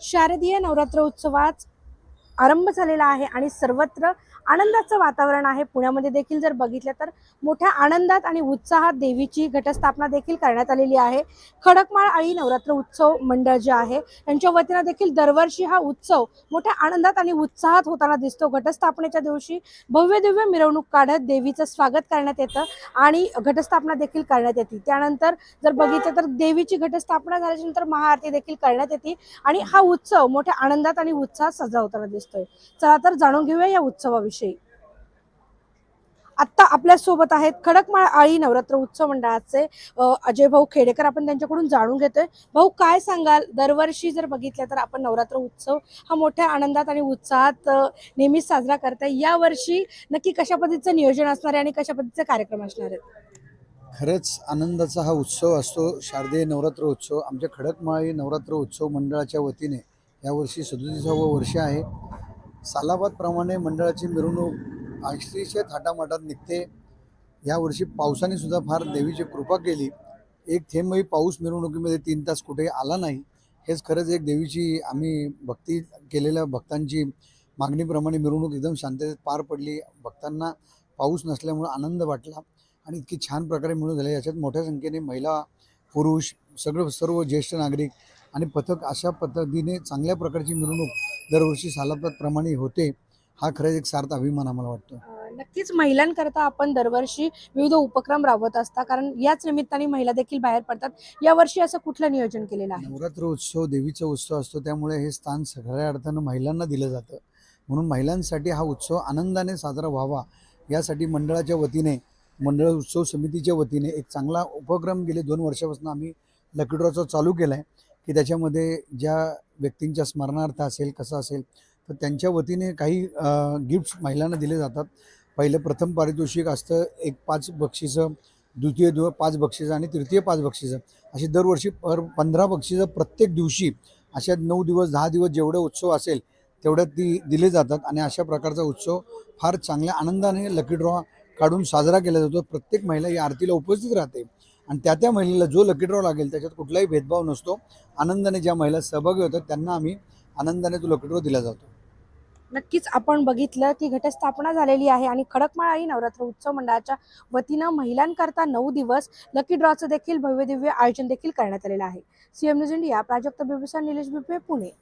शारदीय नवरात्र उत्सवात आरंभ झालेला आहे आणि सर्वत्र आनंदाचं वातावरण आहे. पुण्यामध्ये देखील जर बघितलं तर मोठ्या आनंदात आणि उत्साहात देवीची घटस्थापना देखील करण्यात आलेली आहे. खडकमाळ आई नवरात्र उत्सव मंडळ जे आहे यांच्या वतीनं देखील दरवर्षी हा उत्सव मोठ्या आनंदात आणि उत्साहात होताना दिसतो. घटस्थापनेच्या दिवशी भव्य दिव्य मिरवणूक काढत देवीचं स्वागत करण्यात येतं आणि घटस्थापना देखील करण्यात येते. त्यानंतर जर बघितलं तर देवीची घटस्थापना झाल्याच्यानंतर महाआरती देखील करण्यात येते आणि हा उत्सव मोठ्या आनंदात आणि उत्साहात साजरा होताना दिसतोय. चला तर जाणून घेऊया या उत्सवाविषयी. आत्ता आपल्यासोबत आहेत खडकमाळ आळी नवरात्र उत्सव मंडळाचे अजय भाऊ खेडेकर. आपण त्यांच्याकडून जाणून घेतोय. भाऊ काय सांगाल? दरवर्षी जर बघितलं तर आपण नवरात्र उत्सव हा मोठ्या आनंदात आणि उत्साहात नेहमीच साजरा करताय. या वर्षी नक्की कशा पद्धतीचं नियोजन असणार आहे आणि कशा पद्धतीचे कार्यक्रम असणार आहेत? खरंच आनंदाचा हा उत्सव असतो. शारदीय नवरात्र उत्सव आमच्या खडकमाळी नवरात्र उत्सव मंडळाच्या वतीने यावर्षी सदोतीसावं वर्ष आहे. सालाबादप्रमाणे मंडळाची मिरवणूक अतिशय थाटामाटात निघते. यावर्षी पावसाने सुद्धा फार देवीची कृपा केली. एक थेंबही पाऊस मिरवणुकीमध्ये तीन तास कुठेही आला नाही. हेच खरंच एक देवीची आम्ही भक्ती केलेल्या भक्तांची मागणीप्रमाणे मिरवणूक एकदम शांततेत पार पडली. भक्तांना पाऊस नसल्यामुळं आनंद वाटला आणि इतकी छान प्रकारे मिळून झाले. याच्यात मोठ्या संख्येने महिला पुरुष सगळं सर्व ज्येष्ठ नागरिक आणि पथक अशा पद्धतीने चांगल्या प्रकारची मिरवणूक दरवर्षी सालाबादप्रमाणे होते हा खरंच एक सार्थ अभिमान आम्हाला वाटतो. नक्कीच महिलांकरता आपण दरवर्षी विविध उपक्रम राबवत असता कारण याच निमित्ताने महिला देखील बाहेर पडतात. यावर्षी असं कुठलं नियोजन केलेलं आहे? नवरात्र उत्सव देवीचा उत्सव असतो त्यामुळे हे स्थान सगळ्या अर्थानं महिलांना दिलं जातं. म्हणून महिलांसाठी हा उत्सव आनंदाने साजरा व्हावा यासाठी मंडळाच्या वतीने मंडळ उत्सव समितीच्या वतीने एक चांगला उपक्रम गेले दोन वर्षापासून आम्ही लकी ड्रॉचा चालू केला आहे की त्याच्यामध्ये ज्या व्यक्तींच्या स्मरणार्थ असेल कसं असेल तर त्यांच्या वतीने काही गिफ्ट्स महिलांना दिले जातात. पहिलं प्रथम पारितोषिक असतं एक पाच बक्षिसं द्वितीय दु पाच बक्षिसं आणि तृतीय पाच बक्षिसं. अशी दरवर्षी पर पंधरा बक्षिसं प्रत्येक दिवशी अशा नऊ दिवस दहा दिवस जेवढे उत्सव असेल तेवढ्यात ती दिले जातात. आणि अशा प्रकारचा उत्सव फार चांगल्या आनंदाने लकी ड्रॉ काढून साजरा केला जातो. प्रत्येक महिला या आरतीला उपस्थित राहते. आणि त्या त्या महिलेला जो लकी ड्रॉ लागेल त्याच्यात कुठलाही भेदभाव नसतो. आनंदाने ज्या महिला सहभागी होतात त्यांना आम्ही आनंदाने तो लकी ड्रॉ दिला जातो. नक्कीच आपण बघितलं की घटस्थापना झालेली आहे आणि खडकमाळ आई नवरात्र उत्सव मंडळाच्या वतीनं महिलांकरता नऊ दिवस लकी ड्रॉचं देखील भव्य दिव्य आयोजन देखील करण्यात आलेलं आहे. सीएम न्यूज इंडिया प्राजक्त बिबुसा निलेश बिपे पुणे.